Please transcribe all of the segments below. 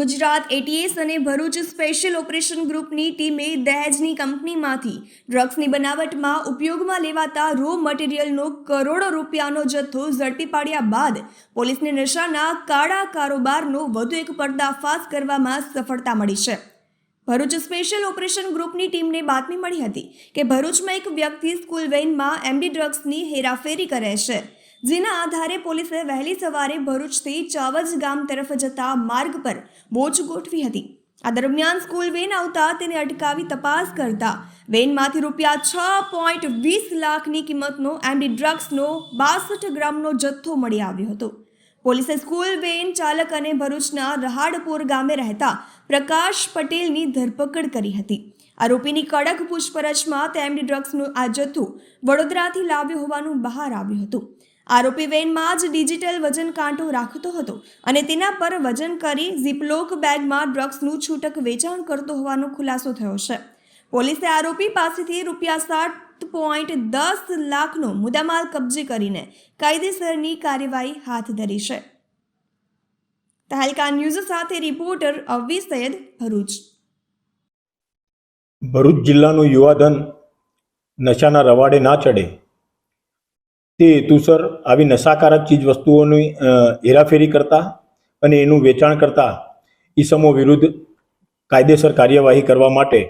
Gujarat ATS અને Bharuch special operation ગ્રુપની ટીમે દહેજની કંપનીમાંથી ડ્રગ્સની બનાવટમાં ઉપયોગમાં લેવાતા રો મટીરિયલનો કરોડો રૂપિયાનો જથ્થો ઝડપી પાડ્યા બાદ પોલીસને નશાના કાળા કારોબારનો વધુ એક પર્દાફાશ કરવામાં સફળતા મળી છે. ભરૂચ સ્પેશિયલ ઓપરેશન ગ્રુપની ટીમને બાતમી મળી હતી કે ભરૂચમાં એક વ્યક્તિ સ્કૂલ વેનમાં એમડી ડ્રગ્સની હેરાફેરી કરે છે. જેના આધારે પોલીસે વહેલી સવારે ભરૂચથી ચાવજ ગામ તરફ જતા માર્ગ પર વોચ ગોઠવી હતી. આ દરમિયાન સ્કૂલ વેન આવતા તેને અટકાવી તપાસ કરતા વેનમાંથી રૂપિયા છ પોઈન્ટ વીસ લાખની કિંમતનો એમડી ડ્રગ્સનો બાસઠ ગ્રામનો જથ્થો મળી આવ્યો હતો. પોલીસે સ્કૂલ વેન ચાલક અને ભરૂચના રહાડપુર ગામે રહેતા પ્રકાશ પટેલની ધરપકડ કરી હતી. આરોપીની કડક પૂછપરછમાં તેમની ડ્રગ્સનું આ જથ્થું વડોદરાથી લાવ્યો હોવાનું બહાર આવ્યું હતું. આરોપી વેનમાં જ ડિજિટલ વજન કાંટો રાખતો હતો અને તેના પર વજન કરી ઝીપલોક બેગમાં ડ્રગ્સનું છૂટક વેચાણ કરતો હોવાનો ખુલાસો થયો છે. પોલીસે આરોપી પાસેથી રૂપિયા સાત પોઈન્ટ દસ લાખનો મુદ્દામાલ કબજે કરીને કાયદેસરની કાર્યવાહી હાથ ધરી છે. તહેલકા ન્યૂઝ સાથે રિપોર્ટર અવી સૈયદ ભરૂચ. ભરૂચ જિલ્લાનું યુવાધન નશાના રવાડે ના ચડે. તે હેતુસર આવી નશાકારક ચીજ વસ્તુઓની હેરાફેરી કરતા અને એનું વેચાણ કરતા ઈસમો વિરુદ્ધ કાયદેસર કાર્યવાહી કરવા માટે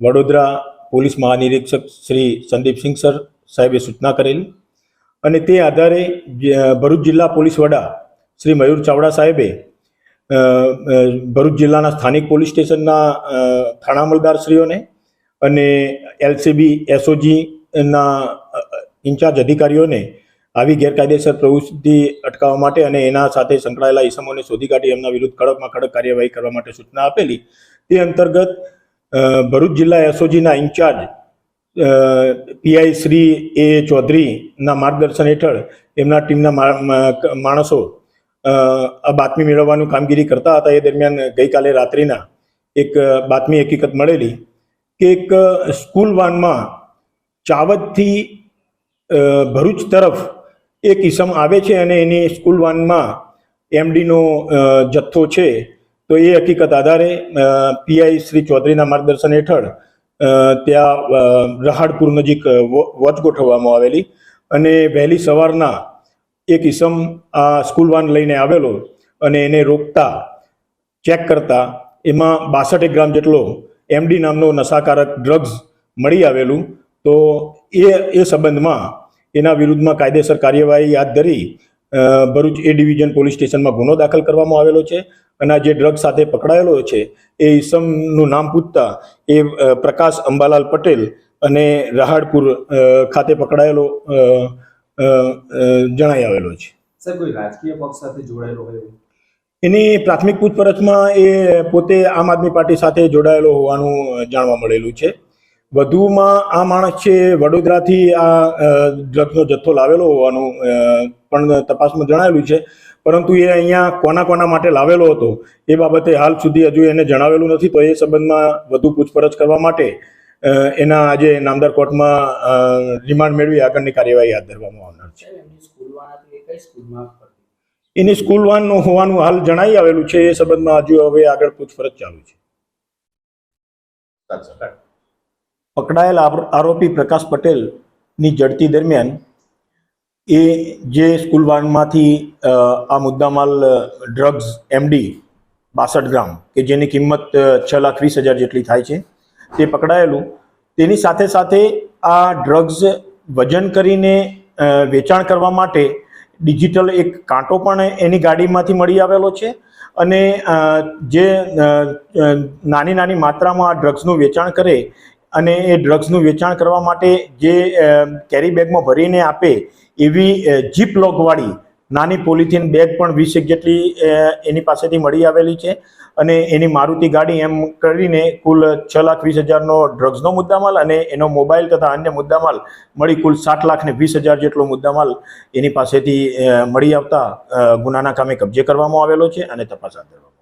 વડોદરા પોલીસ મહાનિરીક્ષક શ્રી સંદીપસિંહ સર સાહેબે સૂચના કરેલી અને તે આધારે ભરૂચ જિલ્લા પોલીસ વડા શ્રી મયુર ચાવડા સાહેબે ભરૂચ જિલ્લાના સ્થાનિક પોલીસ સ્ટેશનના થાણા અમલદારશ્રીઓને અને એલસીબી એસઓજીના ઇન્ચાર્જ અધિકારીઓને આવી ગેરકાયદેસર પ્રવૃત્તિ અટકાવવા માટે અને એના સાથે સંકળાયેલા ઇસમોને શોધી કાઢી એમના વિરુદ્ધ કડકમાં કડક કાર્યવાહી કરવા માટે સૂચના આપેલી. તે અંતર્ગત ભરૂચ જિલ્લા એસઓજીના ઇન્ચાર્જ પીઆઈ શ્રી એ ચૌધરીના માર્ગદર્શન હેઠળ એમના ટીમના માણસો આ બાતમી મેળવવાનું કામગીરી કરતા હતા. એ દરમિયાન ગઈકાલે રાત્રિના એક બાતમી હકીકત મળેલી કે એક સ્કૂલ વાનમાં ચાવદથી ભરૂચ તરફ એક ઈસમ આવે છે અને એની સ્કૂલ વાનમાં એમડીનો જથ્થો છે, તો એ હકીકત આધારે પીઆઈ શ્રી ચૌધરીના માર્ગદર્શન હેઠળ ત્યાં રહાડપુર નજીક વોચ ગોઠવવામાં આવેલી અને વહેલી સવારના એક ઈસમ આ સ્કૂલ વાન લઈને આવેલો અને એને રોકતા, ચેક કરતા, એમાં બાસઠ ગ્રામ જેટલો એમડી નામનો નશાકારક ડ્રગ્સ મળી આવેલું તો એ એ સંબંધમાં એના વિરુદ્ધમાં કાયદેસર કાર્યવાહી હાથ ધરી ભરૂચ એ ડિવિઝન પોલીસ સ્ટેશનમાં ગુનો દાખલ કરવામાં આવેલો છે અને જે ડ્રગ સાથે પકડાયેલો છે એ ઈસમનું નામ પૂછતા એ પ્રકાશ અંબાલાલ પટેલ અને રહાડપુર ખાતે પકડાયેલો જણાઈ આવેલો છે? એની પ્રાથમિક પૂછપરછમાં એ પોતે આમ આદમી પાર્ટી સાથે જોડાયેલો હોવાનું જાણવા મળેલું છે વધુમાં આ માણસ છે વડોદરાથી આ ડ્રગ્સનો જથ્થો લાવેલો હોવાનું અ, પણ તપાસમાં જણાવેલું છે. પરંતુ એ અહીંયા કોના કોના માટે લાવેલો હતો એ બાબતે હાલ સુધી હજુ એને જણાવેલું નથી. તો એ સંબંધમાં વધુ પૂછપરછ કરવા માટે એના આજે નામદાર કોર્ટમાં અ, રિમાન્ડ મેળવી આગળની કાર્યવાહી હાથ ધરવામાં આવનાર છે? એની સ્કૂલ વાનનું હોવાનું હાલ જણાઈ આવેલું છે એ સંબંધમાં હજુ હવે આગળ પૂછપરછ ચાલુ છે. પકડાયેલ આરોપી પ્રકાશ પટેલની ઝડપી દરમિયાન એ જે સ્કૂલ વાનમાંથી આ મુદ્દામાલ ડ્રગ્સ એમડી બાસઠ ગ્રામ, કે જેની કિંમત છ લાખ વીસ હજાર જેટલી થાય છે, તે પકડાયેલું. તેની સાથે સાથે આ ડ્રગ્સ વજન કરીને વેચાણ કરવા માટે ડિજિટલ એક કાંટો પણ એની ગાડીમાંથી મળી આવેલો છે અને જે નાની નાની માત્રામાં આ ડ્રગ્સનું વેચાણ કરે અને એ ડ્રગ્સનું વેચાણ કરવા માટે જે કેરી બેગમાં ભરીને આપે એવી જીપ લોકવાળી નાની પોલિથીન બેગ પણ વીસ એક જેટલી એની પાસેથી મળી આવેલી છે. અને એની મારુતિ ગાડી એમ કરીને કુલ છ લાખ વીસ હજારનો ડ્રગ્સનો મુદ્દામાલ અને એનો મોબાઈલ તથા અન્ય મુદ્દામાલ મળી કુલ સાત લાખ ને વીસ હજાર જેટલો મુદ્દામાલ એની પાસેથી મળી આવતા ગુનાના કામે કબજે કરવામાં આવેલો છે અને તપાસ હાથ ધરવામાં